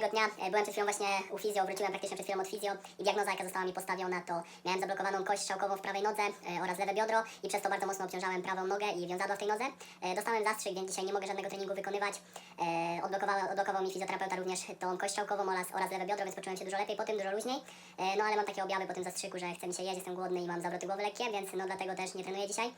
kolejnego dnia. E, Byłem przed chwilą właśnie u fizjo, wróciłem praktycznie przed chwilą od fizjo i diagnoza, jaka została mi postawiona, to miałem zablokowaną kość strzałkową w prawej nodze e, oraz lewe biodro i przez to bardzo mocno obciążałem prawą nogę i wiązadła w tej nodze. E, Dostałem zastrzyk, więc dzisiaj nie mogę żadnego treningu wykonywać. Odblokował, odblokował mi fizjoterapeuta również tą kość strzałkową oraz, oraz lewe biodro, więc poczułem się dużo lepiej po tym, dużo luźniej. No ale mam takie objawy po tym zastrzyku, że chce mi się jeść, jestem głodny i mam zawroty głowy lekkie, więc no dlatego też nie trenuję dzisiaj.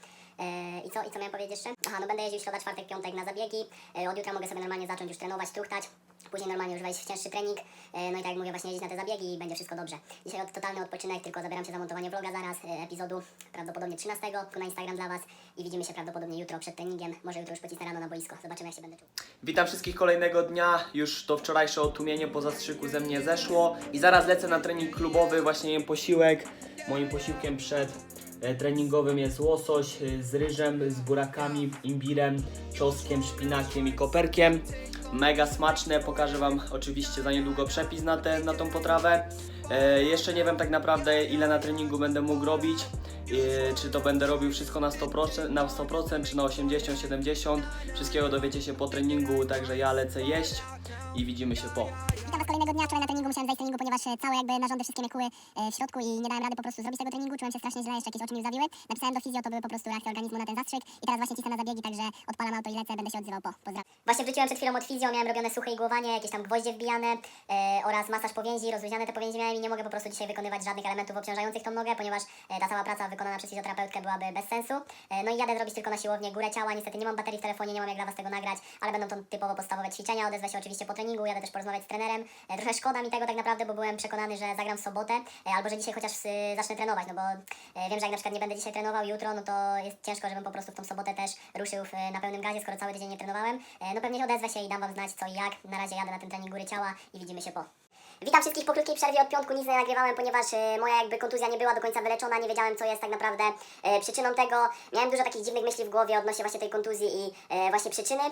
I co, I co miałem powiedzieć jeszcze? Aha, no będę jeździł środa, czwartek, piątek na zabiegi. Od jutra mogę sobie normalnie zacząć już trenować, truchtać. Później normalnie już wejść w cięższy trening. E, No i tak jak mówię, właśnie jeździć na te zabiegi i będzie wszystko dobrze. Dzisiaj od totalny odpoczynek, tylko zabieram się za montowanie vloga zaraz, e, epizodu prawdopodobnie 13 na Instagram dla Was i widzimy się prawdopodobnie jutro przed treningiem. Może jutro już pocisnę rano na boisko. Zobaczymy jak się będę czuł. Witam wszystkich kolejnego dnia. Już to wczorajsze otłumienie po zastrzyku ze mnie zeszło. I zaraz lecę na trening klubowy, właśnie jem posiłek. Moim posiłkiem przed e, treningowym jest łosoś z ryżem, z burakami, imbirem, czosnkiem, szpinakiem i koperkiem. Mega smaczne, pokażę Wam oczywiście za niedługo przepis na, te, na tą potrawę. E, jeszcze nie wiem tak naprawdę ile na treningu będę mógł robić. E, czy to będę robił wszystko na 100%, na 100% czy na 80-70. Wszystkiego dowiecie się po treningu, także ja lecę jeść i widzimy się po. Witam Was kolejnego dnia. Wczoraj na treningu musiałem zejść z treningu, ponieważ e, całe jakby narządy wszystkie mnie kuły e, w środku i nie dałem rady po prostu zrobić tego treningu. Czułem się strasznie źle, jeszcze jakieś oczy mi zawiły. Napisałem do fizjo, to były po prostu reakcje organizmu na ten zastrzyk i teraz właśnie cisnę na zabiegi, także odpalam auto i lecę, będę się odzywał po. Pozdrawiam. Właśnie wróciłem przed chwilą od fizjo, miałem robione suche igłowanie, jakieś tam gwoździe wbijane e, oraz masaż powięzi, rozluźniane te powięzi miałem i nie mogę po prostu dzisiaj wykonywać żadnych elementów obciążających tą nogę, ponieważ e, ta cała praca wykonana przez fizjoterapeutkę byłaby bez sensu. E, no i jadę zrobić tylko na siłownię górę ciała, niestety nie mam baterii w telefonie, nie mam jak dla Was tego nagrać, ale będą to typowo podstawowe ćwiczenia, odezwę się oczywiście po treningu, jadę też porozmawiać z trenerem. E, trochę szkoda mi tego tak naprawdę, bo byłem przekonany, że zagram w sobotę, e, albo że dzisiaj chociaż y, zacznę trenować, no bo wiem, że jak na przykład nie będę dzisiaj trenował jutro, no to jest ciężko, żebym po prostu w tą sobotę też ruszył na pełnym gazie, skoro cały tydzień nie trenowałem. No pewnie odezwę się i dam Wam znać co i jak. Na razie jadę na ten trening góry ciała i widzimy się po. Witam wszystkich po krótkiej przerwie od piątku, nic nie nagrywałem, ponieważ e, moja jakby kontuzja nie była do końca wyleczona, nie wiedziałem co jest tak naprawdę e, przyczyną tego. Miałem dużo takich dziwnych myśli w głowie odnośnie właśnie tej kontuzji i e, właśnie przyczyny.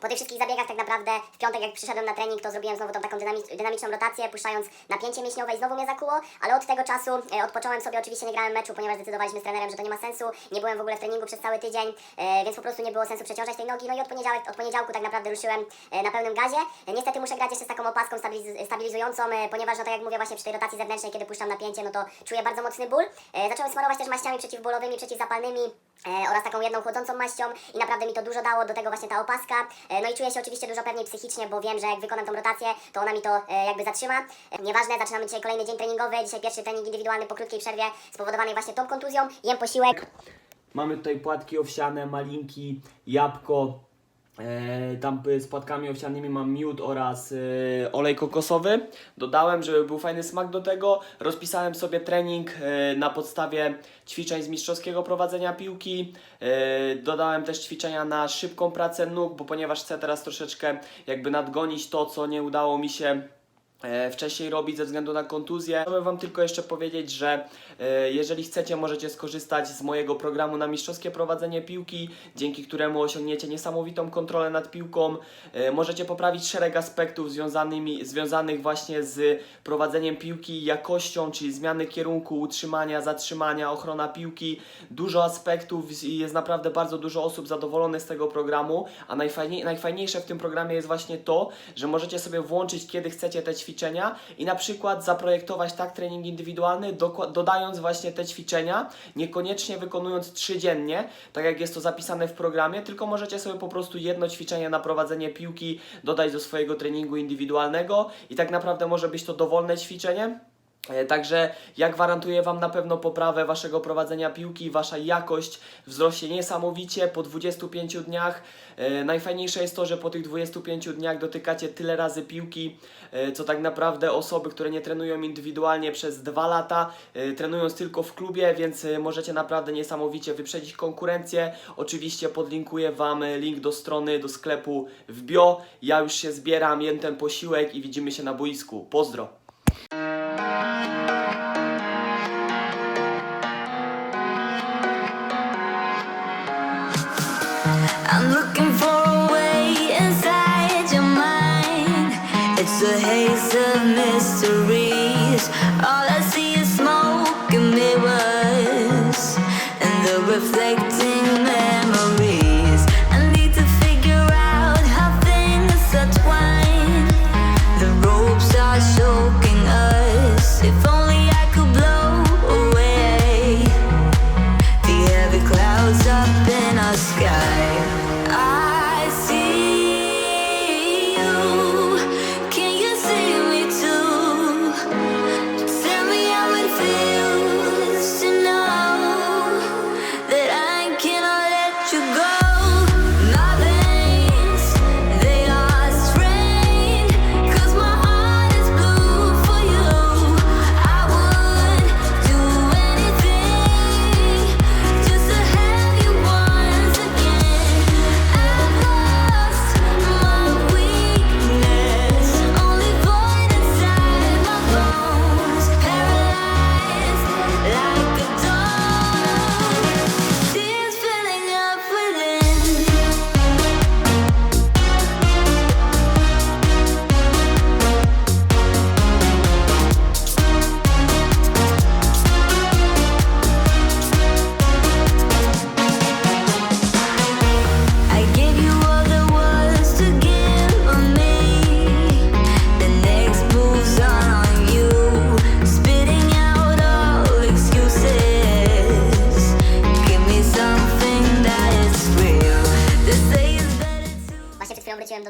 Po tych wszystkich zabiegach tak naprawdę w piątek jak przyszedłem na trening, to zrobiłem znowu tą taką dynami- dynamiczną rotację, puszczając napięcie mięśniowe i znowu mnie zakuło, ale od tego czasu e, odpocząłem sobie, oczywiście nie grałem meczu, ponieważ zdecydowaliśmy z trenerem, że to nie ma sensu, nie byłem w ogóle w treningu przez cały tydzień, e, więc po prostu nie było sensu przeciążać tej nogi, no i od, poniedziałek, od poniedziałku tak naprawdę ruszyłem e, na pełnym gazie. E, niestety muszę grać jeszcze z taką opaską stabiliz- stabilizującą, e, ponieważ no tak jak mówię właśnie przy tej rotacji zewnętrznej, kiedy puszczam napięcie, no to czuję bardzo mocny ból. E, zacząłem smarować też maściami przeciwbólowymi, przeciwzapalnymi, e, oraz taką jedną chłodzącą maścią i naprawdę mi to dużo dało, do tego właśnie ta opaska. E, no i czuję się oczywiście dużo pewniej psychicznie, bo wiem, że jak wykonam tą rotację, to ona mi to e, jakby zatrzyma. E, nieważne, zaczynamy dzisiaj kolejny dzień treningowy, dzisiaj pierwszy trening indywidualny po krótkiej przerwie spowodowanej właśnie tą kontuzją. Jem posiłek. Mamy tutaj płatki owsiane, malinki, jabłko. E, tam z płatkami owsianymi mam miód oraz e, olej kokosowy. Dodałem, żeby był fajny smak do tego. Rozpisałem sobie trening e, na podstawie ćwiczeń z mistrzowskiego prowadzenia piłki. E, dodałem też ćwiczenia na szybką pracę nóg, bo ponieważ chcę teraz troszeczkę jakby nadgonić to, co nie udało mi się e, wcześniej robić ze względu na kontuzję. Chciałbym Wam tylko jeszcze powiedzieć, że e, jeżeli chcecie, możecie skorzystać z mojego programu na mistrzowskie prowadzenie piłki, dzięki któremu osiągniecie niesamowitą kontrolę nad piłką. E, możecie poprawić szereg aspektów związanymi, związanych właśnie z prowadzeniem piłki, jakością, czyli zmiany kierunku, utrzymania, zatrzymania, ochrona piłki. Dużo aspektów i jest naprawdę bardzo dużo osób zadowolonych z tego programu, a najfajniej, najfajniejsze w tym programie jest właśnie to, że możecie sobie włączyć kiedy chcecie te ćwiczenia i na przykład zaprojektować tak trening indywidualny, dodając właśnie te ćwiczenia, niekoniecznie wykonując trzy dziennie, tak jak jest to zapisane w programie, tylko możecie sobie po prostu jedno ćwiczenie na prowadzenie piłki dodać do swojego treningu indywidualnego i tak naprawdę może być to dowolne ćwiczenie. E, Także ja gwarantuję Wam na pewno poprawę Waszego prowadzenia piłki, Wasza jakość wzrośnie niesamowicie po 25 dniach. E, najfajniejsze jest to, że po tych 25 dniach dotykacie tyle razy piłki, e, co tak naprawdę osoby, które nie trenują indywidualnie przez dwa lata, trenując tylko w klubie, więc możecie naprawdę niesamowicie wyprzedzić konkurencję. Oczywiście podlinkuję Wam link do strony, do sklepu w bio. Ja już się zbieram, jem ten posiłek i widzimy się na boisku. Pozdro!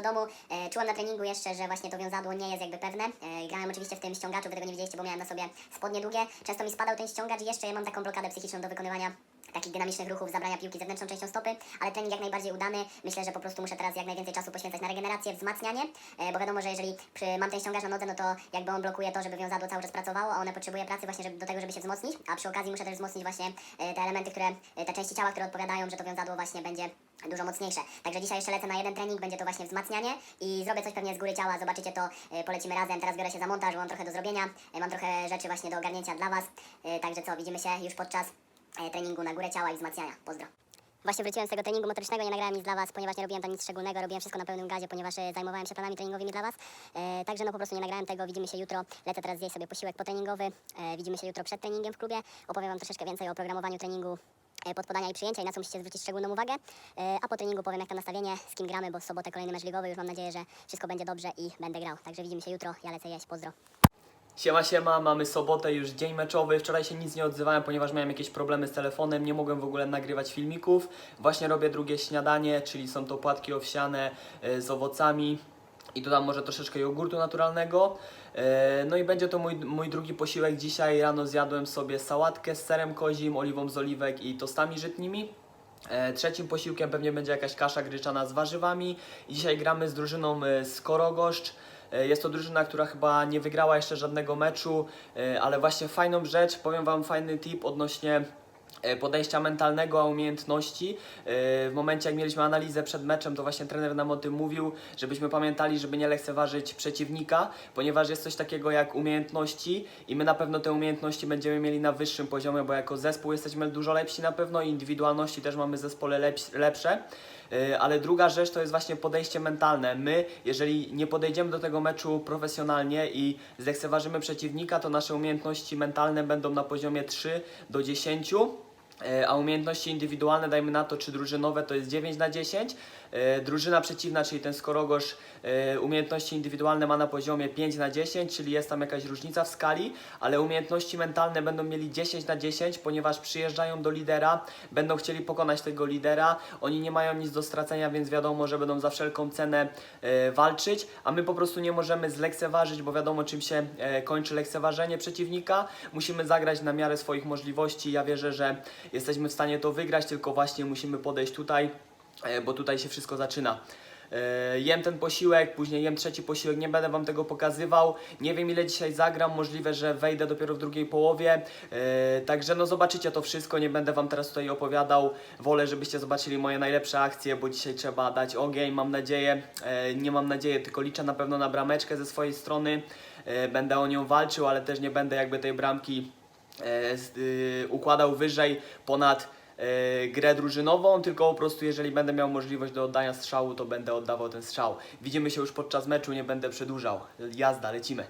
Domu, e, czułam na treningu jeszcze, że właśnie to wiązadło nie jest jakby pewne. E, grałem oczywiście w tym ściągaczu, wy tego nie widzieliście, bo miałem na sobie spodnie długie. Często mi spadał ten ściągacz i jeszcze ja mam taką blokadę psychiczną do wykonywania takich dynamicznych ruchów, zabrania piłki zewnętrzną częścią stopy, ale trening jak najbardziej udany. Myślę, że po prostu muszę teraz jak najwięcej czasu poświęcać na regenerację, wzmacnianie, e, bo wiadomo, że jeżeli mam ten ściągacz na nodze, no to jakby on blokuje to, żeby wiązadło cały czas pracowało, a one potrzebuje pracy właśnie żeby, do tego, żeby się wzmocnić, a przy okazji muszę też wzmocnić właśnie e, te elementy, które, e, te części ciała, które odpowiadają, że to wiązadło właśnie będzie dużo mocniejsze. Także dzisiaj jeszcze lecę na jeden trening, będzie to właśnie wzmacnianie i zrobię coś pewnie z góry ciała, zobaczycie to, polecimy razem. Teraz biorę się za montaż, bo mam trochę do zrobienia, mam trochę rzeczy właśnie do ogarnięcia dla Was, także co, widzimy się już podczas treningu na górę ciała i wzmacniania. Pozdro. Właśnie wróciłem z tego treningu motorycznego, nie nagrałem nic dla Was, ponieważ nie robiłem tam nic szczególnego, robiłem wszystko na pełnym gazie, ponieważ e, zajmowałem się planami treningowymi dla Was. E, także no po prostu nie nagrałem tego, widzimy się jutro, lecę teraz zjeść sobie posiłek potreningowy, e, widzimy się jutro przed treningiem w klubie, opowiem Wam troszeczkę więcej o oprogramowaniu treningu e, i przyjęcia i na co musicie zwrócić szczególną uwagę, e, a po treningu powiem jak to nastawienie, z kim gramy, bo w sobotę kolejny mecz ligowy, już mam nadzieję, że wszystko będzie dobrze i będę grał. Także widzimy się jutro, ja lecę jeść, pozdro. Siema, siema, mamy sobotę, już dzień meczowy. Wczoraj się nic nie odzywałem, ponieważ miałem jakieś problemy z telefonem, nie mogłem w ogóle nagrywać filmików. Właśnie robię drugie śniadanie, czyli są to płatki owsiane e, z owocami i dodam może troszeczkę jogurtu naturalnego. E, No i będzie to mój, mój drugi posiłek. Dzisiaj rano zjadłem sobie sałatkę z serem kozim, oliwą z oliwek i tostami żytnimi. E, Trzecim posiłkiem pewnie będzie jakaś kasza gryczana z warzywami. Dzisiaj gramy z drużyną z Korogoszcz. E, Jest to drużyna, która chyba nie wygrała jeszcze żadnego meczu, e, ale właśnie fajną rzecz, powiem Wam fajny tip odnośnie e, podejścia mentalnego, a umiejętności. W momencie jak mieliśmy analizę przed meczem, to właśnie trener nam o tym mówił, żebyśmy pamiętali, żeby nie lekceważyć przeciwnika, ponieważ jest coś takiego jak umiejętności i my na pewno te umiejętności będziemy mieli na wyższym poziomie, bo jako zespół jesteśmy dużo lepsi na pewno i indywidualności też mamy zespole lepsze. E, Ale druga rzecz to jest właśnie podejście mentalne. My, jeżeli nie podejdziemy do tego meczu profesjonalnie i zlekceważymy przeciwnika, to nasze umiejętności mentalne będą na poziomie 3 do 10. E, A umiejętności indywidualne, dajmy na to, czy drużynowe, to jest 9 na 10. E, Drużyna przeciwna, czyli ten Skorogosz, e, umiejętności indywidualne ma na poziomie 5 na 10, czyli jest tam jakaś różnica w skali, ale umiejętności mentalne będą mieli 10 na 10, ponieważ przyjeżdżają do lidera, będą chcieli pokonać tego lidera, oni nie mają nic do stracenia, więc wiadomo, że będą za wszelką cenę e, walczyć, a my po prostu nie możemy zlekceważyć, bo wiadomo czym się kończy lekceważenie przeciwnika. Musimy zagrać na miarę swoich możliwości. Ja wierzę, że jesteśmy w stanie to wygrać, tylko właśnie musimy podejść tutaj, bo tutaj się wszystko zaczyna. E, Jem ten posiłek, później jem trzeci posiłek, nie będę Wam tego pokazywał. Nie wiem ile dzisiaj zagram, możliwe, że wejdę dopiero w drugiej połowie. E, Także no zobaczycie to wszystko, nie będę Wam teraz tutaj opowiadał. Wolę, żebyście zobaczyli moje najlepsze akcje, bo dzisiaj trzeba dać ogień, mam nadzieję. E, Nie mam nadzieję, tylko liczę na pewno na brameczkę ze swojej strony. E, Będę o nią walczył, ale też nie będę jakby tej bramki e, y, układał wyżej ponad e, grę drużynową, tylko po prostu jeżeli będę miał możliwość do oddania strzału, to będę oddawał ten strzał. Widzimy się już podczas meczu, nie będę przedłużał. Jazda, lecimy.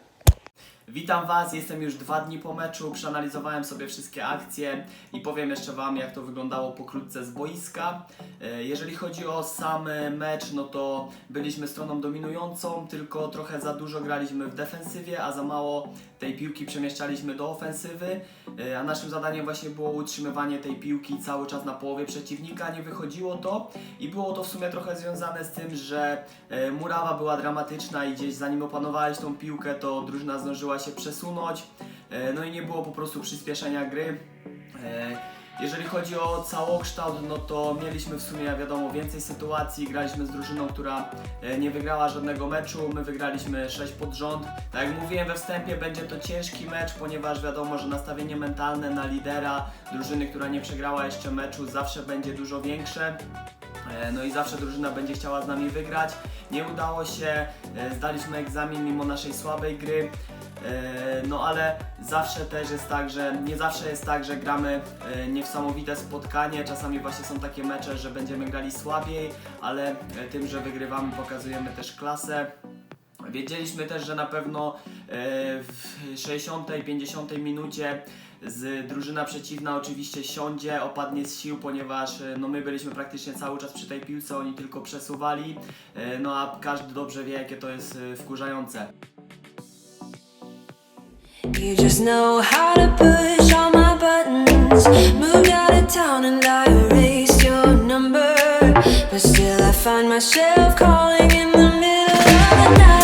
Witam Was, jestem już dwa dni po meczu, przeanalizowałem sobie wszystkie akcje i powiem jeszcze Wam, jak to wyglądało pokrótce z boiska. E, Jeżeli chodzi o sam mecz, no to byliśmy stroną dominującą, tylko trochę za dużo graliśmy w defensywie, a za mało tej piłki przemieszczaliśmy do ofensywy, E, a naszym zadaniem właśnie było utrzymywanie tej piłki cały czas na połowie przeciwnika, nie wychodziło to i było to w sumie trochę związane z tym, że e, murawa była dramatyczna i gdzieś zanim opanowałeś tą piłkę, to drużyna zdążyła się przesunąć, e, no i nie było po prostu przyspieszenia gry. E, Jeżeli chodzi o całokształt, no to mieliśmy w sumie, wiadomo, więcej sytuacji. Graliśmy z drużyną, która e, nie wygrała żadnego meczu. My wygraliśmy 6 pod rząd. Tak jak mówiłem we wstępie, będzie to ciężki mecz, ponieważ wiadomo, że nastawienie mentalne na lidera drużyny, która nie przegrała jeszcze meczu, zawsze będzie dużo większe. No i zawsze drużyna będzie chciała z nami wygrać. Nie udało się, zdaliśmy egzamin mimo naszej słabej gry. E, No ale zawsze też jest tak, że nie zawsze jest tak, że gramy e, niesamowite spotkanie. Czasami właśnie są takie mecze, że będziemy grali słabiej, ale e, tym, że wygrywamy, pokazujemy też klasę. Wiedzieliśmy też, że na pewno w 60, 50 minucie z drużyna przeciwna oczywiście siądzie, opadnie z sił, ponieważ no my byliśmy praktycznie cały czas przy tej piłce, oni tylko przesuwali, no a każdy dobrze wie, jakie to jest wkurzające. You just know how to push all my buttons. Moved out of town and I erased your number. But still, I find myself calling in the middle występ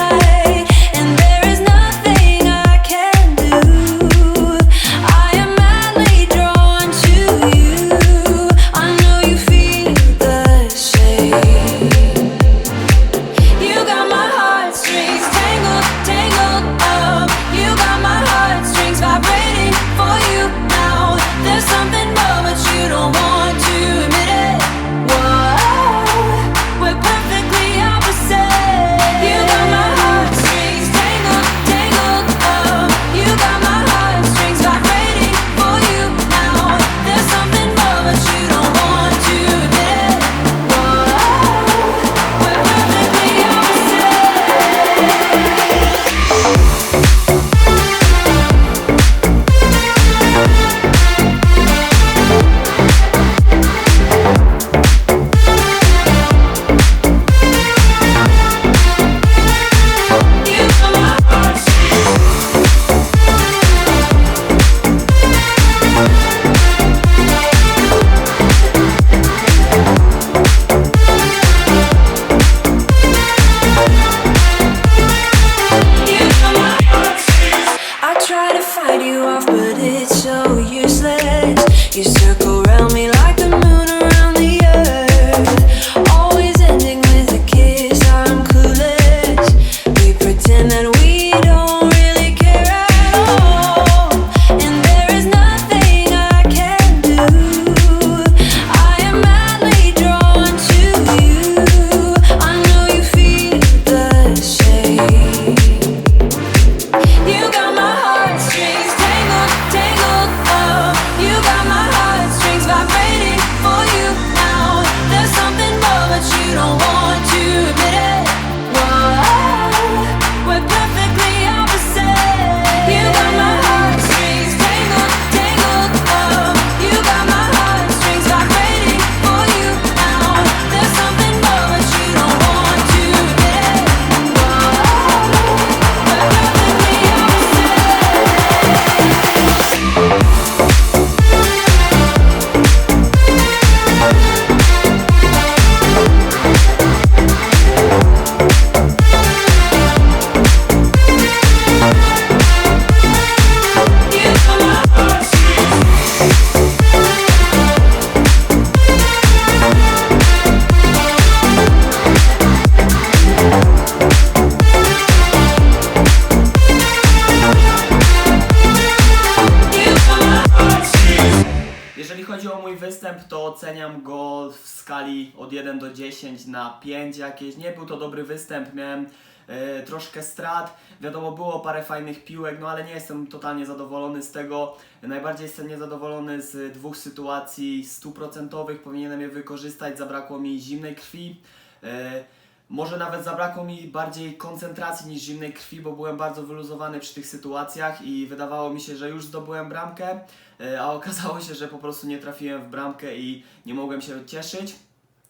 do 10 na 5 jakieś. Nie był to dobry występ, miałem e, troszkę strat. Wiadomo, było parę fajnych piłek, no ale nie jestem totalnie zadowolony z tego. Najbardziej jestem niezadowolony z dwóch sytuacji stuprocentowych. Powinienem je wykorzystać, zabrakło mi zimnej krwi. E, może nawet zabrakło mi bardziej koncentracji niż zimnej krwi, bo byłem bardzo wyluzowany przy tych sytuacjach i wydawało mi się, że już zdobyłem bramkę, e, a okazało się, że po prostu nie trafiłem w bramkę i nie mogłem się cieszyć.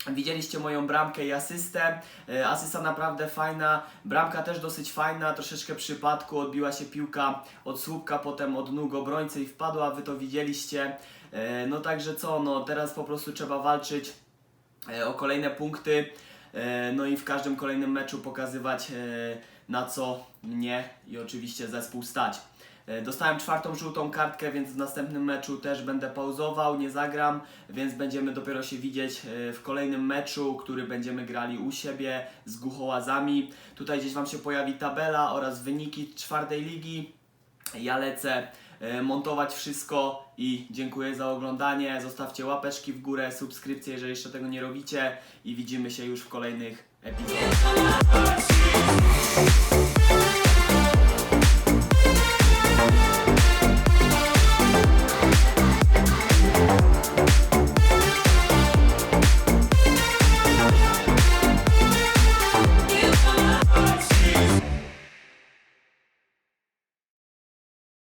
Widzieliście moją bramkę i asystę. E, Asysta naprawdę fajna, bramka też dosyć fajna, troszeczkę przypadku, odbiła się piłka od słupka, potem od nóg obrońcy i wpadła, wy to widzieliście. E, No także co, no teraz po prostu trzeba walczyć e, o kolejne punkty. No i w każdym kolejnym meczu pokazywać na co mnie i oczywiście zespół stać. E, Dostałem czwartą żółtą kartkę, więc w następnym meczu też będę pauzował, nie zagram, więc będziemy dopiero się widzieć e, w kolejnym meczu, który będziemy grali u siebie z Guchołazami. Tutaj gdzieś Wam się pojawi tabela oraz wyniki czwartej ligi. Ja lecę e, montować wszystko i dziękuję za oglądanie. Zostawcie łapeczki w górę, subskrypcję, jeżeli jeszcze tego nie robicie i widzimy się już w kolejnych epizodach.